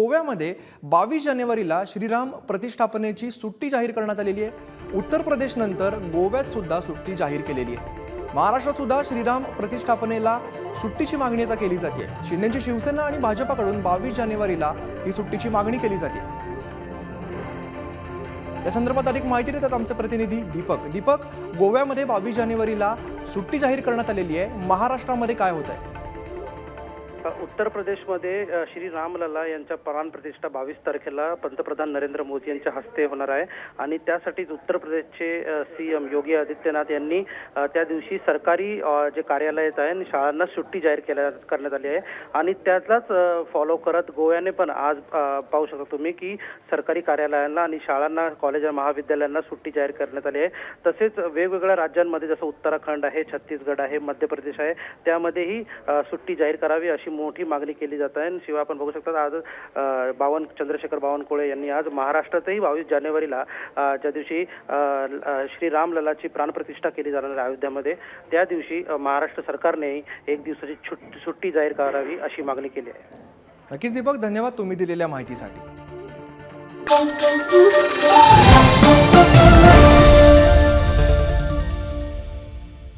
गोव्यामध्ये बावीस जानेवारीला श्रीराम प्रतिष्ठापनेची सुट्टी जाहीर करण्यात आलेली आहे. उत्तर प्रदेशनंतर गोव्यात सुद्धा सुट्टी जाहीर केलेली आहे. महाराष्ट्रात सुद्धा श्रीराम प्रतिष्ठापनेला सुट्टीची मागणी आता केली जाते. शिंदेची शिवसेना आणि भाजपाकडून बावीस जानेवारीला ही सुट्टीची मागणी केली जाते. या संदर्भात अधिक माहिती देतात आमचे प्रतिनिधी दीपक. दीपक गोव्यामध्ये बावीस जानेवारीला सुट्टी जाहीर करण्यात आलेली आहे. महाराष्ट्रामध्ये काय होत आहे उत्तर प्रदेशमध्ये श्री रामलला यांच्या प्राण प्रतिष्ठा बावीस तारखेला पंतप्रधान नरेंद्र मोदी यांच्या हस्ते होणार आहे. आणि त्यासाठीच उत्तर प्रदेशचे सीएम योगी आदित्यनाथ यांनी त्या दिवशी सरकारी जे कार्यालयात आहे आणि शाळांना सुट्टी जाहीर केल्या करण्यात आली आहे. आणि त्याचाच फॉलो करत गोव्याने पण आज पाहू शकता तुम्ही की सरकारी कार्यालयांना आणि शाळांना कॉलेज महाविद्यालयांना सुट्टी जाहीर करण्यात आली आहे. तसेच वेगवेगळ्या राज्यांमध्ये जसं उत्तराखंड आहे छत्तीसगड आहे मध्य प्रदेश आहे त्यामध्येही सुट्टी जाहीर करावी अशी मोठी मागणी केली जात आहे. आणि शिवाय आपण बघू शकता आज बावन चंद्रशेखर बावनकुळे यांनी आज महाराष्ट्रातही बावीस जानेवारीला ज्या दिवशी श्री रामललाची प्राणप्रतिष्ठा केली जाणार अयोध्यामध्ये त्या दिवशी महाराष्ट्र सरकारने एक दिवसाची सुट्टी जाहीर करावी अशी मागणी केली आहे. नक्कीच दीपक धन्यवाद तुम्ही दिलेल्या माहितीसाठी.